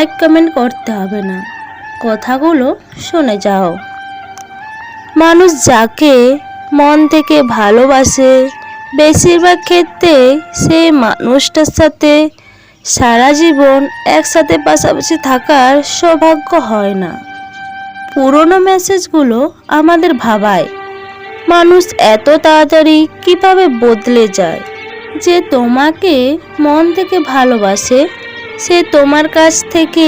Like comment করতে হবে না। কথাগুলো শুনে যাও। মানুষ যাকে মন থেকে ভালোবাসে, বেশিরভাগ ক্ষেত্রে সেই মানুষটার সাথে সারা জীবন একসাথে পাশাপাশি থাকার সৌভাগ্য হয় না। পুরনো মেসেজগুলো আমাদের ভাবায়। মানুষ এত তাড়াতাড়ি কীভাবে বদলে যায়? যে তোমাকে মন থেকে ভালোবাসে সে তোমার কাছ থেকে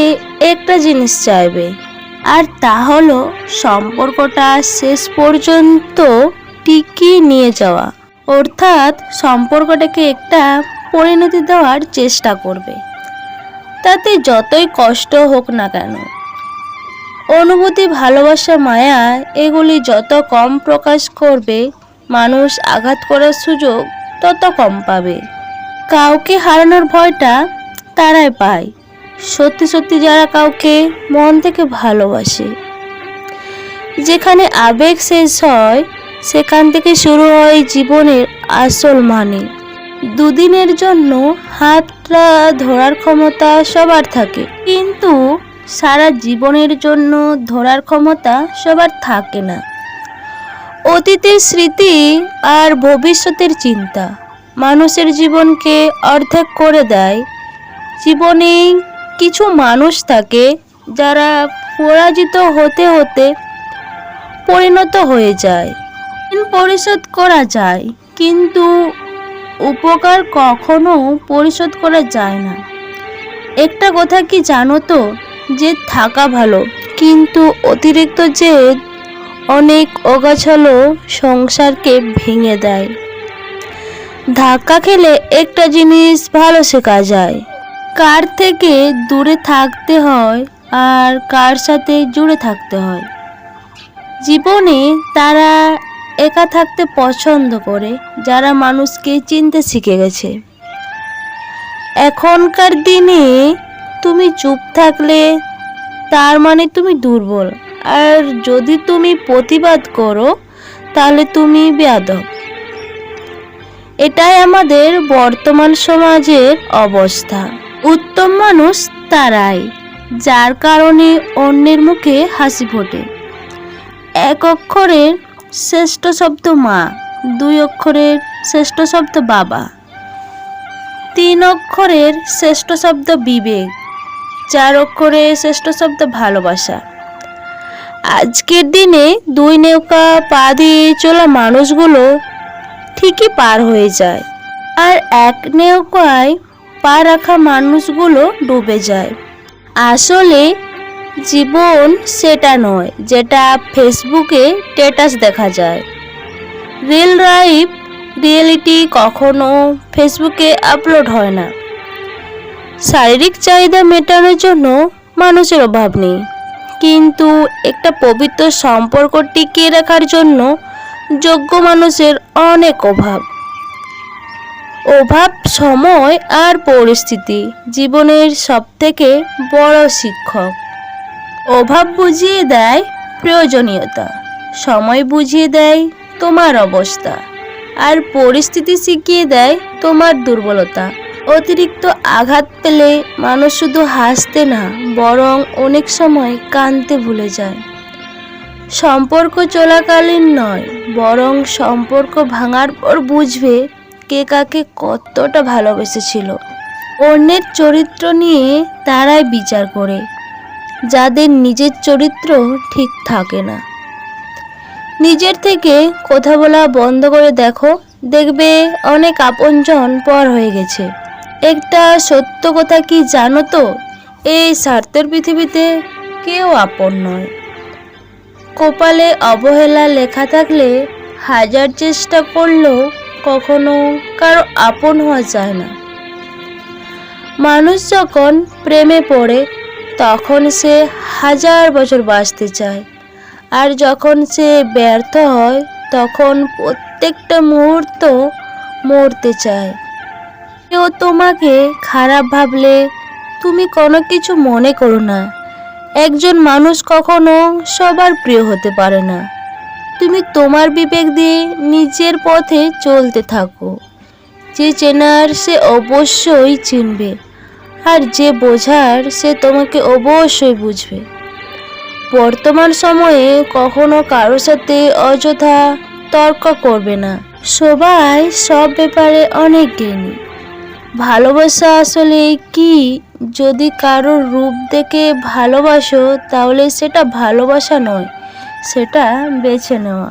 একটা জিনিস চাইবে। আর তা হলো সম্পর্কটা শেষ পর্যন্ত টিকিয়ে নিয়ে যাওয়া। অর্থাৎ সম্পর্কটাকে একটা পরিণতি দেওয়ার চেষ্টা করবে। তাতে যতই কষ্ট হোক না কেন, অনুভূতি, ভালোবাসা, মায়া, এগুলি যত কম প্রকাশ করবে, মানুষ আঘাত করার সুযোগ তত কম পাবে। কাউকে হারানোর ভয়টা তারাই পায়। সত্যি সত্যি যারা কাউকে মন থেকে ভালোবাসে। যেখানে আবেগ শেষ হয়, সেখান থেকে শুরু হয় জীবনের আসল মানে। দুদিনের জন্য হাতটা ধরার ক্ষমতা সবার থাকে। কিন্তু সারা জীবনের জন্য ধরার ক্ষমতা সবার থাকে না। অতীতের স্মৃতি আর ভবিষ্যতের চিন্তা। মানুষের জীবনকে অর্ধেক করে দেয় জীবনে কিছু মানুষ থাকে যারা পরাজিত হতে হতে পরিণত হয়ে যায়। পরিশোধ করা যায়, কিন্তু উপকার কখনো পরিশোধ করা যায় না। একটা কথা কি জানো তো? যে থাকা ভালো, কিন্তু অতিরিক্ত জেদ অনেক অগাছালো সংসারকে ভেঙে দেয়। ধাক্কা খেলে একটা জিনিস ভালো শেখা যায়। কার থেকে দূরে থাকতে হয় আর কার সাথে জুড়ে থাকতে হয়? জীবনে তারা একা থাকতে পছন্দ করে, যারা মানুষকে চিনতে শিখে গেছে। এখনকার দিনে তুমি চুপ থাকলে তার মানে তুমি দুর্বল। আর যদি তুমি প্রতিবাদ করো, তাহলে তুমি বেয়াদব। এটাই আমাদের বর্তমান সমাজের অবস্থা। উত্তম মানুষ তারাই, যার কারণে অন্যের মুখে হাসি ফোটে। এক অক্ষরের শ্রেষ্ঠ শব্দ মা, দুই অক্ষরের শ্রেষ্ঠ শব্দ বাবা। তিন অক্ষরের শ্রেষ্ঠ শব্দ বিবেক, চার অক্ষরের শ্রেষ্ঠ শব্দ ভালোবাসা। আজকের দিনে দুই নৌকা পা দিয়ে চলা মানুষগুলো ঠিকই পার হয়ে যায়, আর এক নৌকায় পা রাখা মানুষগুলো ডুবে যায়। আসলে জীবন সেটা নয়, যেটা ফেসবুকে স্ট্যাটাস দেখা যায়। রিয়েল লাইফ, রিয়েলিটি কখনো ফেসবুকে আপলোড হয় না। শারীরিক চাহিদা মেটানোর জন্য মানুষের অভাব নেই। কিন্তু একটা পবিত্র সম্পর্ক টিকিয়ে রাখার জন্য যোগ্য মানুষের অনেক অভাব। অভাব, সময় আর পরিস্থিতি জীবনের সবথেকে বড় শিক্ষক। অভাব বুঝিয়ে দেয় প্রয়োজনীয়তা, সময় বুঝিয়ে দেয় তোমার অবস্থা, আর পরিস্থিতি শিখিয়ে দেয় তোমার দুর্বলতা। অতিরিক্ত আঘাত পেলে মানুষ শুধু হাসতে না, বরং অনেক সময় কাঁদতে ভুলে যায়। সম্পর্ক চলাকালীন নয়, বরং সম্পর্ক ভাঙার পর বুঝবে কে কাকে কতটা ভালোবেসেছিল। অন্যের চরিত্র নিয়ে তারাই বিচার করে, যাদের নিজের চরিত্র ঠিক থাকে না। নিজের থেকে কথা বলা বন্ধ করে দেখো, দেখবে অনেক আপনজন পর হয়ে গেছে। একটা সত্য কথা কি জানো তো? এই স্বার্থের পৃথিবীতে কেউ আপন নয়। কপালে অবহেলা লেখা থাকলে হাজার চেষ্টা করলেও কখনো কারও আপন হওয়া যায় না। মানুষ যখন প্রেমে পড়ে, তখন সে হাজার বছর বাঁচতে চায়। আর যখন সে ব্যর্থ হয়, তখন প্রত্যেকটা মুহূর্ত মরতে চায়। কেউ তোমাকে খারাপ ভাবলে তুমি কোনো কিছু মনে করো না। একজন মানুষ কখনো সবার প্রিয় হতে পারে না। তুমি তোমার বিবেক দিয়ে নিজের পথে চলতে থাকো। যে চেনার সে অবশ্যই চিনবে, আর যে বোঝার সে তোমাকে অবশ্যই বুঝবে। বর্তমান সময়ে কখনো কারোর সাথে অযথা তর্ক করবে না। সবাই সব ব্যাপারে অনেক জ্ঞানী। ভালোবাসা আসলে কি? যদি কারোর রূপ দেখে ভালোবাসো, তাহলে সেটা ভালোবাসা নয়। সেটা বেছে নেওয়া।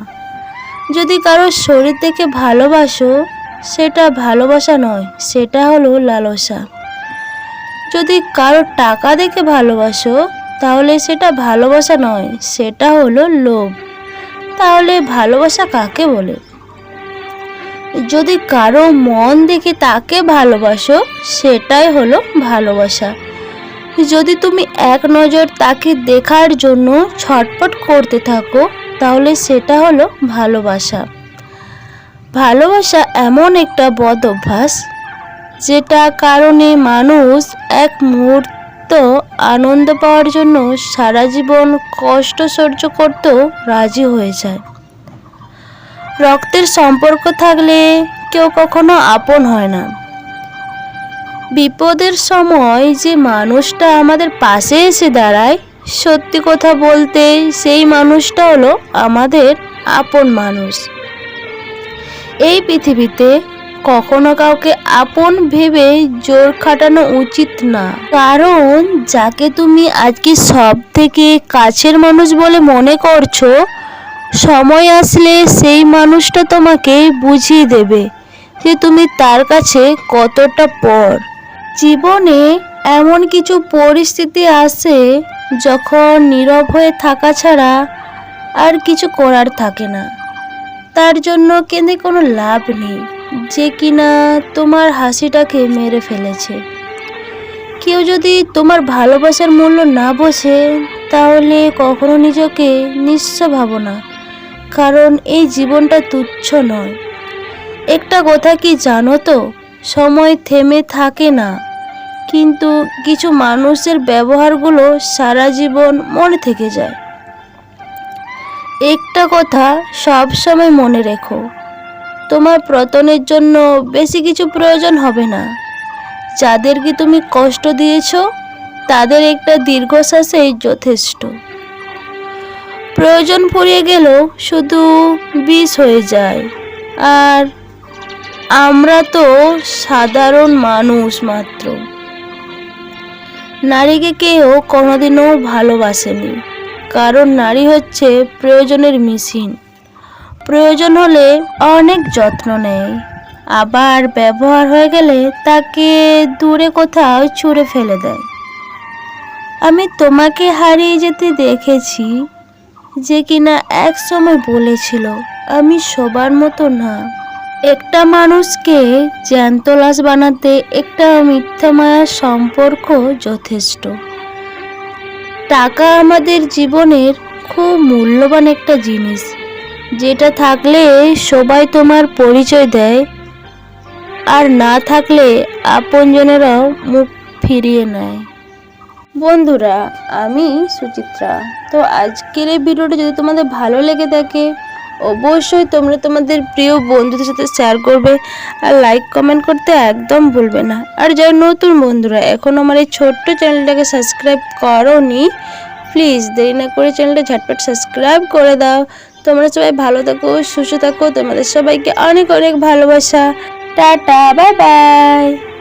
যদি কারোর শরীর দেখে ভালোবাসো, সেটা ভালোবাসা নয়, সেটা হলো লালসা। যদি কারোর টাকা দেখে ভালোবাসো, তাহলে সেটা ভালোবাসা নয়, সেটা হলো লোভ। তাহলে ভালোবাসা কাকে বলে? যদি কারও মন দেখে তাকে ভালোবাসো, সেটাই হলো ভালোবাসা। যদি তুমি এক নজর তাকে দেখার জন্য ছটপট করতে থাকো, তাহলে সেটা হলো ভালোবাসা। ভালোবাসা এমন একটা বদ অভ্যাস, যেটা কারণে মানুষ এক মুহূর্ত আনন্দ পাওয়ার জন্য সারা জীবন কষ্ট সহ্য করতেও রাজি হয়ে যায়। রক্তের সম্পর্ক থাকলে কেউ কখনো আপন হয় না। বিপদের সময় যে মানুষটা আমাদের পাশে এসে দাঁড়ায়, সত্যি কথা বলতে সেই মানুষটা হলো আমাদের আপন মানুষ। এই পৃথিবীতে কখনো কাউকে আপন ভেবে জোর খাটানো উচিত না। কারণ যাকে তুমি আজকে সব থেকে কাছের মানুষ বলে মনে করছ, সময় আসলে সেই মানুষটা তোমাকে বুঝিয়ে দেবে যে তুমি তার কাছে কতটা পর। জীবনে এমন কিছু পরিস্থিতি আসে যখন নীরব হয়ে থাকা ছাড়া আর কিছু করার থাকে না। তার জন্য কেঁদে কোনো লাভ নেই যে কিনা তোমার হাসিটাকে মেরে ফেলেছে। কেউ যদি তোমার ভালোবাসার মূল্য না বোঝে, তাহলে কখনো নিজেকে নিঃস্ব ভাবো না, কারণ এই জীবনটা তুচ্ছ নয়। একটা কথা কি জানো তো? সময় থেমে থাকে না। কিন্তু কিছু মানুষের ব্যবহারগুলো সারা জীবন মনে থেকে যায়। একটা কথা সব সময় মনে রেখো, তোমার পতনের জন্য বেশি কিছু প্রয়োজন হবে না। যাদেরকে তুমি কষ্ট দিয়েছ, তাদের একটা দীর্ঘশ্বাসেই যথেষ্ট। প্রয়োজন ফুরিয়ে গেলেও শুধু বিষ হয়ে যায়, আর আমরা তো সাধারণ মানুষ মাত্র। নারীকে কেউ কোনোদিনও ভালোবাসেনি, কারণ নারী হচ্ছে প্রয়োজনের মেশিন। প্রয়োজন হলে অনেক যত্ন নেয়, আবার ব্যবহার হয়ে গেলে তাকে দূরে কোথাও ছুঁড়ে ফেলে দেয়। আমি তোমাকে হারিয়ে যেতে দেখেছি, যে কিনা এক সময় বলেছিল, আমি সবার মতো না। একটা মানুষকে জ্যান্ত লাশ বানাতে একটা মিথ্যা মায়ার সম্পর্ক যথেষ্ট। টাকা আমাদের জীবনের খুব মূল্যবান একটা জিনিস, যেটা থাকলে সবাই তোমার পরিচয় দেয়, আর না থাকলে আপনজনেরাও মুখ ফিরিয়ে নেয়। বন্ধুরা, আমি সুচিত্রা। তো আজকের এই ভিডিওটা যদি তোমাদের ভালো লেগে থাকে অবশ্যই তোমরা তোমাদের প্রিয় বন্ধুদের সাথে শেয়ার করবে আর লাইক কমেন্ট করতে একদম ভুলবে না। আর যারা নতুন বন্ধুরা, এখন আমার এই ছোট্ট চ্যানেলটাকে সাবস্ক্রাইব করোনি প্লিজ দেরি না করে চ্যানেলটা ঝটপট সাবস্ক্রাইব করে দাও। তোমরা সবাই ভালো থাকো, সুস্থ থাকো, তোমাদের সবাইকে অনেক অনেক ভালোবাসা। Tata bye bye